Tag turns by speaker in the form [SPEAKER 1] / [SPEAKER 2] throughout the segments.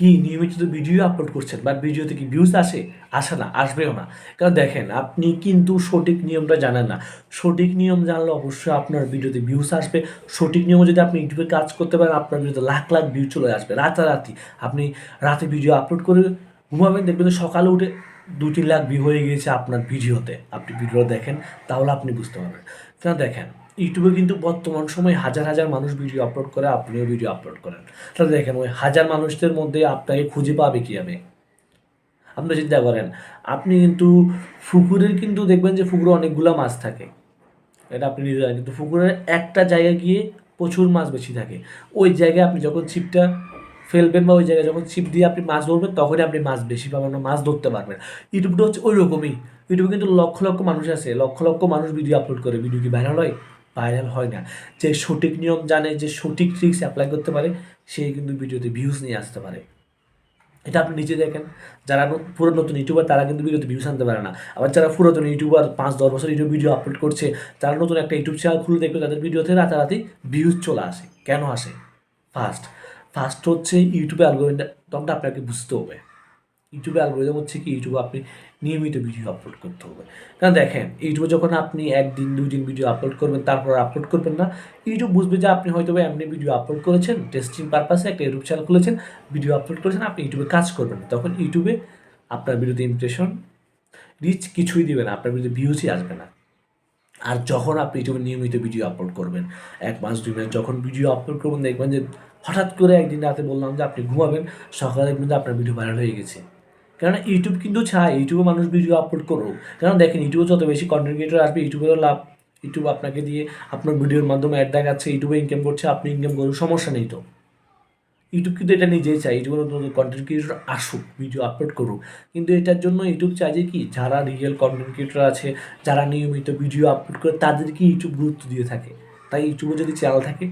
[SPEAKER 1] কি নিয়মিত video upload করছেন বাট ভিডিওতে কি ভিউজ আসে? আসে না, আসবেও না। কারণ দেখেন, আপনি কিন্তু সঠিক নিয়মটা জানেন না। সঠিক নিয়ম জানলে অবশ্যই আপনার ভিডিওতে ভিউজ আসবে। সঠিক নিয়মে যদি আপনি ইউটিউবে কাজ করতে পারেন, আপনার ভিডিওতে লাখ লাখ ভিউ চলে আসবে রাতারাতি। আপনি রাতে ভিডিও আপলোড করে ঘুমাবেন, দেখবেন সকালে উঠে দু তিন লাখ ভিউ হয়ে গিয়েছে আপনার ভিডিওতে আপনি ভিডিও দেখেন, তাহলে আপনি বুঝতে পারবেন। কেন দেখেন ইউটিউবে কিন্তু বর্তমান সময়ে হাজার হাজার মানুষ ভিডিও আপলোড করে, আপনিও ভিডিও আপলোড করেন। তাহলে দেখেন ওই হাজার মানুষদের মধ্যে আপনাকে খুঁজে পাবে কীভাবে আপনি চিন্তা করেন, আপনি কিন্তু পুকুরের কিন্তু দেখবেন যে পুকুরে অনেকগুলো মাছ থাকে। এটা আপনি নিজে জানেন, কিন্তু পুকুরের একটা জায়গায় গিয়ে প্রচুর মাছ বেশি থাকে। ওই জায়গায় আপনি যখন ছিপটা ফেলবেন বা ওই জায়গায় যখন ছিপ দিয়ে আপনি মাছ ধরবেন, তখনই আপনি মাছ বেশি পাবেন বা মাছ ধরতে পারবেন। ইউটিউবটা হচ্ছে ওই রকমই ইউটিউবে কিন্তু লক্ষ লক্ষ মানুষ আছে, লক্ষ লক্ষ মানুষ ভিডিও আপলোড করে ভিডিও কি ভাইরাল হয়? ভাইরাল হয় না। যে সঠিক নিয়ম জানে, যে সঠিক ট্রিক্স অ্যাপ্লাই করতে পারে, সে কিন্তু ভিডিওতে ভিউজ নিয়ে আসতে পারে। এটা আপনি নিজে দেখেন। যারা পুরো নতুন ইউটিউবার তারা কিন্তু ভিডিওতে ভিউজ আনতে পারে না। আবার যারা পুরাতন ইউটিউবার পাঁচ, দশ বছর ইউটিউব ভিডিও আপলোড করছে, তারা নতুন একটা ইউটিউব চ্যানেল খুলে দেখবে, তাদের ভিডিওতে রাতারাতি ভিউজ চলে আসে। কেন আসে? ফার্স্ট ফার্স্ট হচ্ছে ইউটিউবে অ্যালগোরিদমটা আপনাকে বুঝতে হবে। ইউটিউবে অ্যালগোরিদম হচ্ছে কি? ইউটিউবে আপনি নিয়মিত ভিডিও আপলোড করতে হবে। কারণ দেখেন ইউটিউবে যখন আপনি একদিন দুই দিন ভিডিও আপলোড করবেন, তারপর আপলোড করবেন না ইউটিউব বুঝবে যে আপনি হয়তো এমনি ভিডিও আপলোড করেছেন টেস্টিং পারপাসে একটা ইউটিউব চ্যানেল খুলেছেন ভিডিও আপলোড করেছেন, আপনি ইউটিউবে কাজ করবেন তখন ইউটিউবে আপনার ভিডিওতে ইমপ্রেশন রিচ কিছুই দিবে না, আপনার ভিডিওতে ভিউজই আসবে না। আর যখন আপনি ইউটিউবে নিয়মিত ভিডিও আপলোড করবেন, এক মাস, দুই মাস যখন ভিডিও আপলোড করবেন, দেখবেন যে হঠাৎ করে একদিন রাতে বললাম যে আপনি ঘুমাবেন, সকালে যে আপনার ভিডিও ভাইরাল হয়ে গেছে। কারণ ইউটিউব কিন্তু চায় ইউটিউবে মানুষ ভিডিও আপলোড করুক। কারণ দেখেন ইউটিউবে যত বেশি কন্টেন্ট ক্রিয়েটর আসবে ইউটিউবেরও লাভ। ইউটিউব আপনাকে দিয়ে আপনার ভিডিওর মাধ্যমে অ্যাড দেখাচ্ছে ইউটিউবে ইনকাম করছে, আপনি ইনকাম করুন, সমস্যা নেই তো। ইউটিউব কিন্তু এটা নিজেই চায় ইউটিউবে নতুন নতুন কন্টেন্ট ক্রিয়েটর আসুক ভিডিও আপলোড করুক। কিন্তু এটার জন্য ইউটিউব চাই যে কি, যারা রিয়েল কন্টেন্ট ক্রিয়েটর আছে, যারা নিয়মিত ভিডিও আপলোড করে, তাদেরকে ইউটিউব গুরুত্ব দিয়ে থাকে। তাই ইউটিউবে যদি চ্যানেল থাকে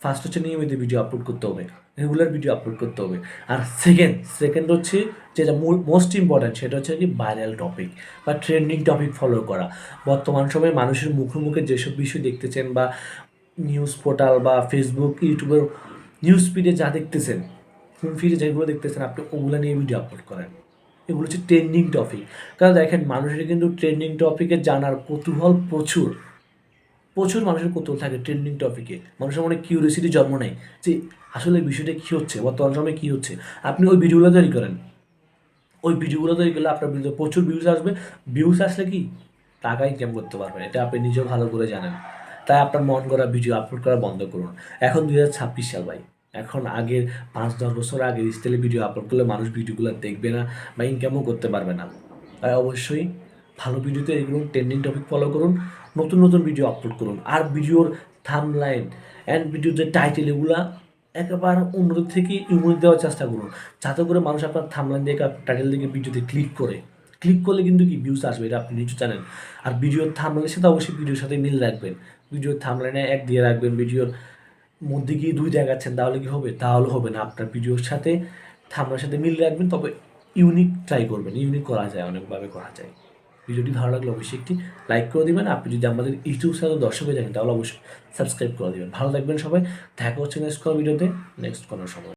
[SPEAKER 1] ফার্স্ট হচ্ছে নিয়মিত ভিডিও আপলোড করতে হবে। রেগুলার ভিডিও আপলোড করতে হবে। আর সেকেন্ড সেকেন্ড হচ্ছে যেটা মোস্ট ইম্পর্ট্যান্ট সেটা হচ্ছে কি ভাইরাল টপিক বা ট্রেন্ডিং টপিক ফলো করা। বর্তমান সময়ে মানুষের মুখে মুখে যেসব বিষয় দেখতেছেন বা নিউজ পোর্টাল বা ফেসবুক ইউটিউবের নিউজ ফিডে যা দেখতেছেন ফিডে যেগুলো দেখতেছেন, আপনি ওগুলো নিয়ে ভিডিও আপলোড করেন। এগুলো হচ্ছে ট্রেন্ডিং টপিক কারণ দেখেন, মানুষের কিন্তু ট্রেন্ডিং টপিকে জানার কৌতূহল প্রচুর। প্রচুর মানুষের কৌতূহল থাকে ট্রেন্ডিং টপিকে মানুষের মনে কিউরিয়াসিটি জন্ম নেয় যে আসলে বিষয়টা কী হচ্ছে বর্তমান সময়ে কী হচ্ছে। আপনি ওই ভিডিওগুলো তৈরি করেন। ওই ভিডিওগুলো তৈরি করলে আপনার ভিডিওতে প্রচুর ভিউজ আসবে। ভিউজ আসলে কি? টাকা ইনকাম করতে পারবেন। এটা আপনি নিজেও ভালো করে জানেন। তাই আপনার মন করা ভিডিও আপলোড করা বন্ধ করুন। এখন দুই হাজার ছাব্বিশ সাল ভাই। এখন আগের পাঁচ, দশ বছর আগে স্টাইলে ভিডিও আপলোড করলে মানুষ ভিডিওগুলো দেখবে না বা ইনকামও করতে পারবে না। তাই অবশ্যই ভালো ভিডিওতে এগুলো ট্রেন্ডিং টপিক ফলো করুন, নতুন নতুন ভিডিও আপলোড করুন। আর ভিডিওর থামলাইন অ্যান্ড ভিডিওর যে টাইটেল এগুলা একেবারে উন্নত থেকে ইউনিক দেওয়ার চেষ্টা করুন। যাতে করে মানুষ আপনার থামলাইন দেখে টাইটেল দেখে ভিডিওতে ক্লিক করে। ক্লিক করলে কিন্তু কি ভিউজ আসবে, এটা আপনি নিজে জানেন। আর ভিডিওর থামলাইনের সাথে অবশ্যই ভিডিওর সাথে মিল রাখবেন। ভিডিওর থামলাইনে এক দিয়ে রাখবেন ভিডিওর মধ্যে গিয়ে দুই দেখাচ্ছেন, তাহলে কি হবে? তাহলে হবে না। আপনার ভিডিওর সাথে থামলাইনের সাথে মিল রাখবেন, তবে ইউনিক ট্রাই করবেন। ইউনিক করা যায়, অনেকভাবে করা যায়। ভিডিওটি ভালো লাগলে অবশ্যই একটি লাইক করে দেবেন। আপনি যদি আমাদের ইউটিউব চ্যানেল দর্শক হয়ে থাকেন, তাহলে অবশ্যই সাবস্ক্রাইব করে দেবেন। ভালো থাকবেন সবাই। দেখা হচ্ছে নেক্সট কোনো ভিডিওতে নেক্সট কোনো সময়।